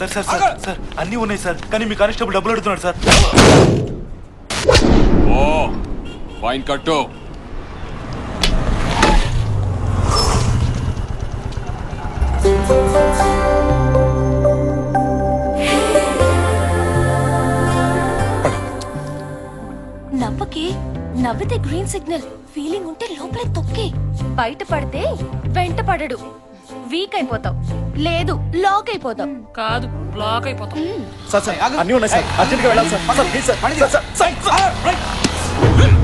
Sir sir sir sir అన్నీ ఉన్నాయి sir కానీ మీ కానిస్టేబుల్ డబ్బులు అడుగుతున్నాడు సార్. ఓ ఫైన్ కట్టు. నవ్వకే నవ్వితే గ్రీన్ సిగ్నల్ ఫీలింగ్ ఉంటే లోపలే తొక్కే. బయట పడితే వెంట పడడు. వీక్ అయిపోతావు. లేదు లాక్ అయిపోతావు. కాదు బ్లాక్ అయిపోతాం సార్ సార్ అన్నీ ఉన్నాయి సార్. అర్జెంట్గా వెళ్ళాలి sir. Sir please sir. Sir sir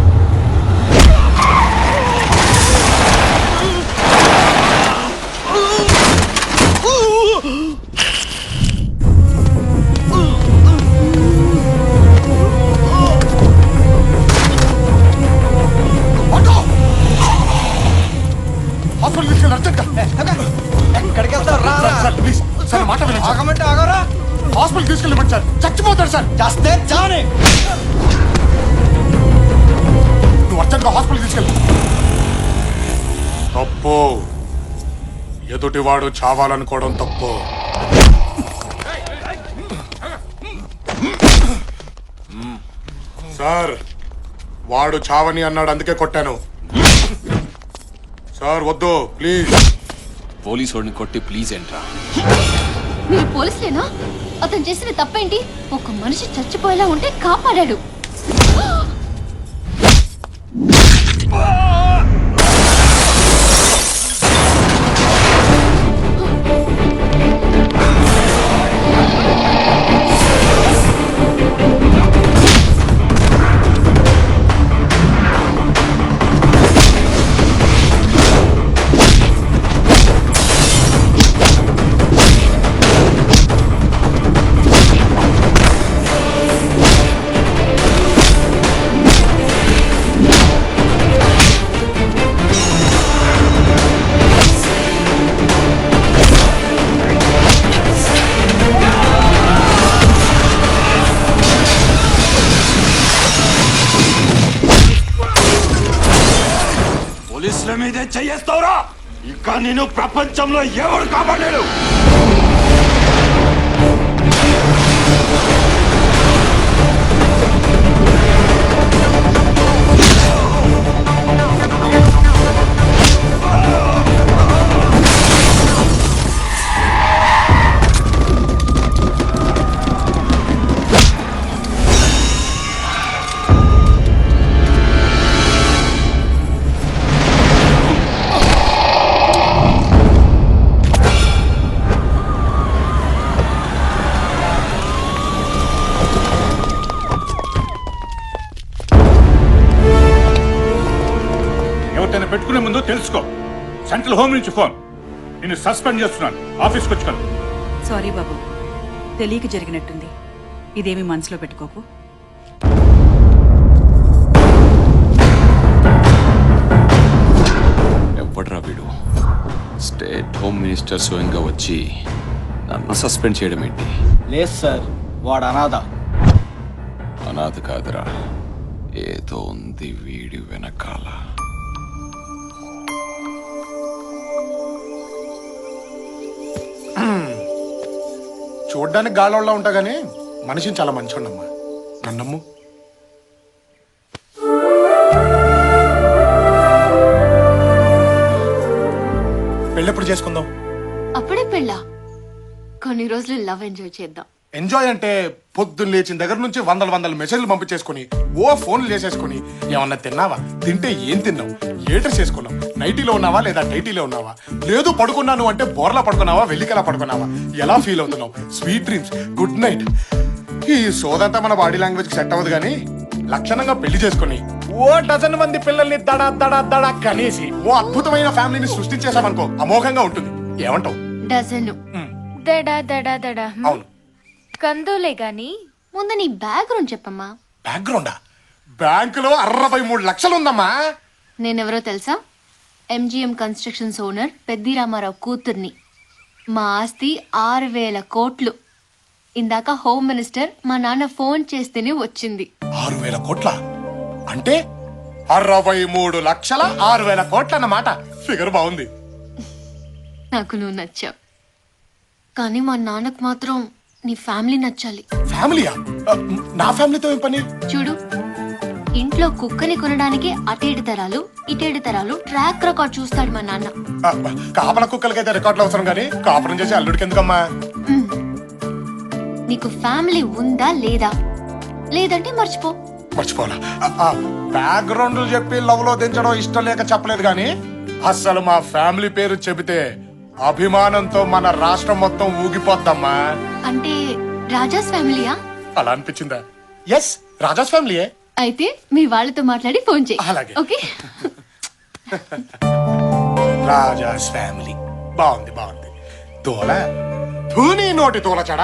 తప్పు. ఎదుటివాడు చావాలనుకోవడం తప్పు. సార్ వాడు చావని అన్నాడు అందుకే కొట్టాను. సార్ వద్దు ప్లీజ్. పోలీసు వాడిని కొట్టి ప్లీజ్ ఎంట్రా మీరు పోలీసులేనా? అతను చేసిన తప్పేంటి? ఒక మనిషి చచ్చిపోయేలా ఉంటే కాపాడాడు. పోలీసుల మీదే చెయ్యేస్తావురా? ఇక నేను ప్రపంచంలో ఎవరు కాపాడాడు ఎవరినైనా పెట్టుకునే ముందు తెలుసుకో. సెంట్రల్ హోమ్ నుంచి ఫోన్. నిన్ను సస్పెండ్ చేస్తున్నాను. ఆఫీస్కి వచ్చి కలు. సారీ బాబు. తెలియక జరిగినట్టుంది. ఇదేమి మనసులో పెట్టుకోకు. ఎవడ్రా వీడు? స్టేట్ హోమ్ మినిస్టర్ స్వయంగా వచ్చి నన్ను సస్పెండ్ చేయడం ఏంటి? లేదు సార్ వాడు అనాథ. అనాథ కాదురా. ఏదో ఉంది వీడి వెనకాల. చూడ్డానికి గాలోళ్ళ ఉంటా కానీ మనిషిని చాలా మంచోడమ్మా. నన్నమ్ము? పెళ్ళెప్పుడు చేసుకుందాం? అప్పుడే పెళ్ళా? కొన్ని రోజులు లవ్ ఎంజాయ్ చేద్దాం. ఎంజాయ్ అంటే పొద్దున్న లేచిన దగ్గర నుంచి వందల వందల మెసేజ్లు పంపించేసుకుని ఓ ఫోన్లు చేసేసుకుని ఏమన్నా తిన్నావా? తింటే ఏం తిన్నావు? ఏ డ్రెస్ వేసుకున్నావు నైటీలో ఉన్నావా లేదా టైటీలో ఉన్నావా? లేదు పడుకున్నాను అంటే బోర్లా పడుకున్నావా? వెల్లికలా పడుకున్నావా? ఎలా ఫీల్ అవుతున్నావు? స్వీట్ డ్రీమ్స్ గుడ్ నైట్ ఈ సోదంతా మన బాడీ లాంగ్వేజ్ సెట్ అవ్వదు కానీ లక్షణంగా పెళ్ళి చేసుకుని ఓ డజన్ మంది పిల్లల్ని దడ దడ దడ కనేసి ఓ అద్భుతమైన ఫ్యామిలీని సృష్టించేసామనుకో అమోఘంగా ఉంటుంది. ఏమంటావు? డజను దడా దడా దడా. అవును. కందులే గాని. ముందు నీ బ్యాక్గ్రౌండ్ చెప్పమ్మా. బ్యాక్గ్రౌండా? బ్యాంకులో అరవై మూడు లక్షలు ఉందమ్మా నేనెవరో తెలుసా? MGM constructions owner Peddi Rama Rao కూతుర్ని. మా ఆస్తి ఆరు వేల కోట్లు. ఇందాక హోమ్ మినిస్టర్ మా నాన్న ఫోన్ చేస్తేనే వచ్చింది. ఆరు వేల కోట్ల? అంటే అరవై మూడు లక్షల ఆరు వేల కోట్ల అన్నమాట ఫిగర్ బాగుంది. నాకు నువ్వు నచ్చావు. కానీ మా నాన్నకు మాత్రం నీ ఫ్యామిలీ నచ్చాలి. ఫ్యామిలీయా? నా ఫ్యామిలీతో ఏం పని? చూడు ఇంట్లో కుక్కని కొనడానికి అటేడు తరాలు ఇటేడు తరాలు ట్రాక్ రికార్డ్ చూస్తాడు మా నాన్న. కాపల కుక్కలకైతే రికార్డులు అవసరం కానీ కాపురం చేసి అల్లుడికి ఎందుకమ్మా? నీకు ఫ్యామిలీ ఉందా లేదా? లేదంటే మర్చిపో. మర్చిపోవాలా? బ్యాక్గ్రౌండ్ చెప్పి లవ్లో దించడం ఇష్టం లేక చెప్పలేదు కానీ అస్సలు మా ఫ్యామిలీ పేరు చెబితే అభిమానంతో మన రాష్ట్రం మొత్తం ఊగిపోద్దమ్మా. అంటే రాజాస్ ఫ్యామిలీయా? అలా అనిపించిందా? ఎస్ రాజాస్ ఫ్యామిలీయే. అయితే మీ వాళ్ళతో మాట్లాడి ఫోన్ చేయి. అలాగే. ఓకే? రాజాస్ ఫ్యామిలీ. బాగుంది బాగుంది. తోల ధూని నోటి తోల చడ.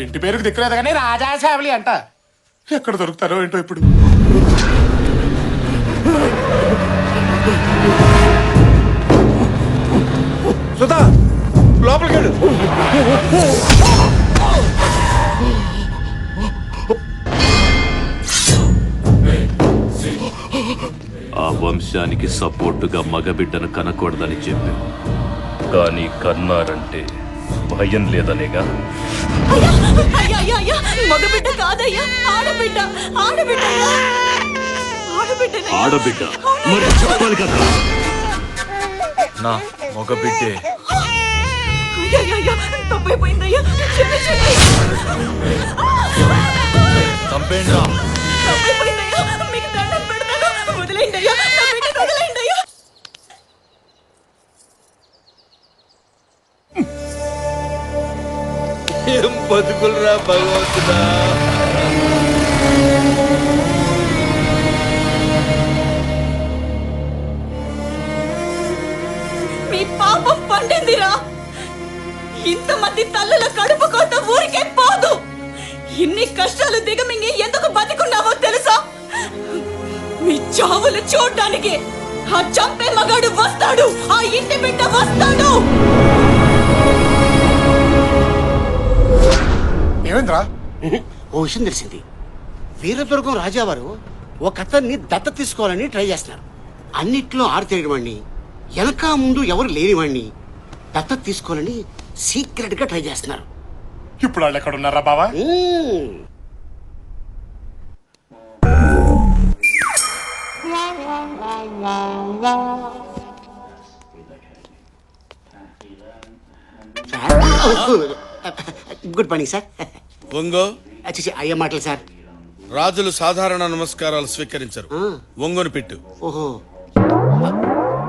ఇంటి పేరుకు దిక్కులేదు కానీ రాజాస్ ఫ్యామిలీ అంట. ఎక్కడ దొరుకుతారో ఏంటో ఇప్పుడు? ఆ వంశానికి సపోర్టుగా మగబిడ్డను కనకూడదని చెప్పావు. కానీ కన్నారంటే భయం లేదనేగా? అయ్యా మగబిడ్డ కాదయ్యా ఆడబిడ్డ ఆడబిడ్డ ఆడబిడ్డ ఆడబిడ్డ మరి చెప్పాలి కదా నా మగబిడ్డే తప్పైపోయిందయ్యా క్షమించండి. చంపేండ్రా తప్పైపోయిందయ్యా మీకు దండం పెడతాను వదిలేయండి అయ్యా నా బిడ్డను వదిలేయండి అయ్యా ఏం బతుకులరా భగవంతుడా మీ పాపం పండిందిరా ఇంతమంది తల్లుల కడుపు కోత ఊరికే పోదు. ఇన్ని కష్టాలు దిగమింగి ఎందుకు బతికున్నావో తెలుసా? మీ చావులు చూడ్డానికి ఆ చంపే మగాడు వస్తాడు ఆ ఇంటి బిడ్డ వస్తాడు. ఏమైందిరా? ఓ విషయం తెలిసింది. వీరదుర్గం రాజావారు ఒక అతన్ని దత్త తీసుకోవాలని ట్రై చేస్తున్నారు. అన్నిట్లో ఆరితేరిన వాడిని వెనక ముందు ఎవరు లేనివాడిని దత్త తీసుకోవాలని సీక్రెట్గా ట్రై చేస్తున్నారు. ఇప్పుడు వాళ్ళు ఎక్కడ ఉన్నారా బావా గుడ్ మార్నింగ్ సార్. ఒంగో అచ్చి అయ్యే మాటలు సార్. రాజులు సాధారణ నమస్కారాలు స్వీకరించరు. ఒంగోని పెట్టు. ఓహో.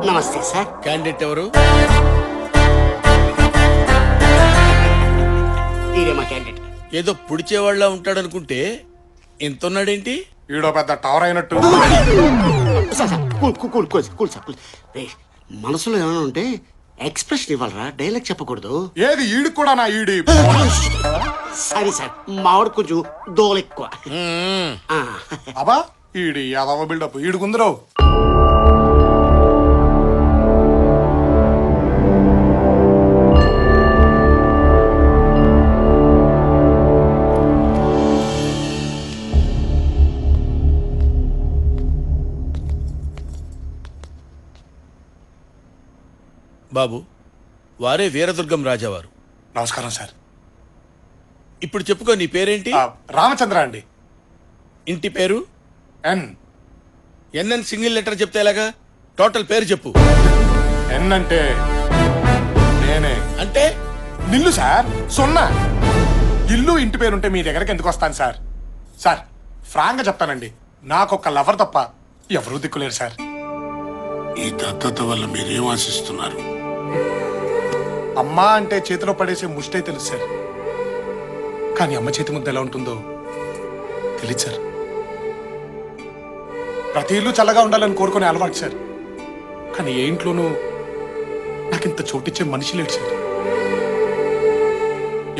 నమస్తే సార్. క్యాండిడేట్ ఎవరు? మీరే మా క్యాండిడేట్. ఏదో పుడిచేవాళ్ళ ఉంటాడనుకుంటే ఇంతున్నాడేంటి? ఈడో పెద్ద టవర్ అయినట్టు. Sir sir cool cool cool cool cool sir cool. రేయ్, మనసులో ఏమైనా ఉంటే ఎక్స్ప్రెషన్ ఇవ్వాలరా? డైలాగ్ చెప్పకూడదు. ఏది? ఈడు కూడా నా ఈడి. సారీ సార్ మావాడు కొంచెం దోలు ఎక్కువ ఆ, అబ్బా ఈడి యాదవ బిల్డప్. ఈడుకుందరో బాబు వారే వీరదుర్గం రాజావారు. నమస్కారం సార్. ఇప్పుడు చెప్పుకో నీ పేరేంటి? ఆ, రామచంద్ర అండి. ఇంటి పేరు? ఎన్. ఎన్ఎన్ సింగిల్ లెటర్ చెప్తే ఎలాగా? టోటల్ పేరు చెప్పు. ఎన్ అంటే నేనే. అంటే? నిల్లు సార్. సున్నా. ఇల్లు ఇంటి పేరుంటే మీ దగ్గరికి ఎందుకు వస్తాను సార్? సార్ ఫ్రాంక్గా చెప్తానండి. నాకొక్క లవర్ తప్ప ఎవరూ దిక్కులేరు సార్. ఈ దత్తత వల్ల మీరేం ఆశిస్తున్నారు? అమ్మా అంటే చేతిలో పడేసే ముష్టే తెలుసు సార్. కానీ అమ్మ చేతి ముద్ద ఎలా ఉంటుందో తెలియదు సార్. ప్రతి ఇల్లు చల్లగా ఉండాలని కోరుకునే అలవాటు సార్. కానీ ఏ ఇంట్లోనూ నాకింత చోటిచ్చే మనిషి లేడు సార్.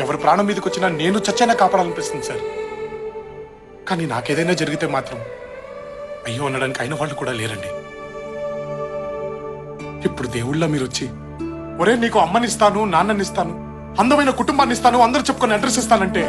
ఎవరి ప్రాణం మీదకి వచ్చినా నేను చచ్చైనా కాపాడాలనిపిస్తుంది సార్. కానీ నాకేదైనా జరిగితే మాత్రం అయ్యో అనడానికి అయిన వాళ్ళు కూడా లేరండి. ఇప్పుడు దేవుళ్ళ మీరు వచ్చి ఒరే నీకు అమ్మనిస్తాను నాన్ననిస్తాను అందమైన కుటుంబాన్ని ఇస్తాను అందరూ చెప్పుకొని అడ్రస్ ఇస్తానంటే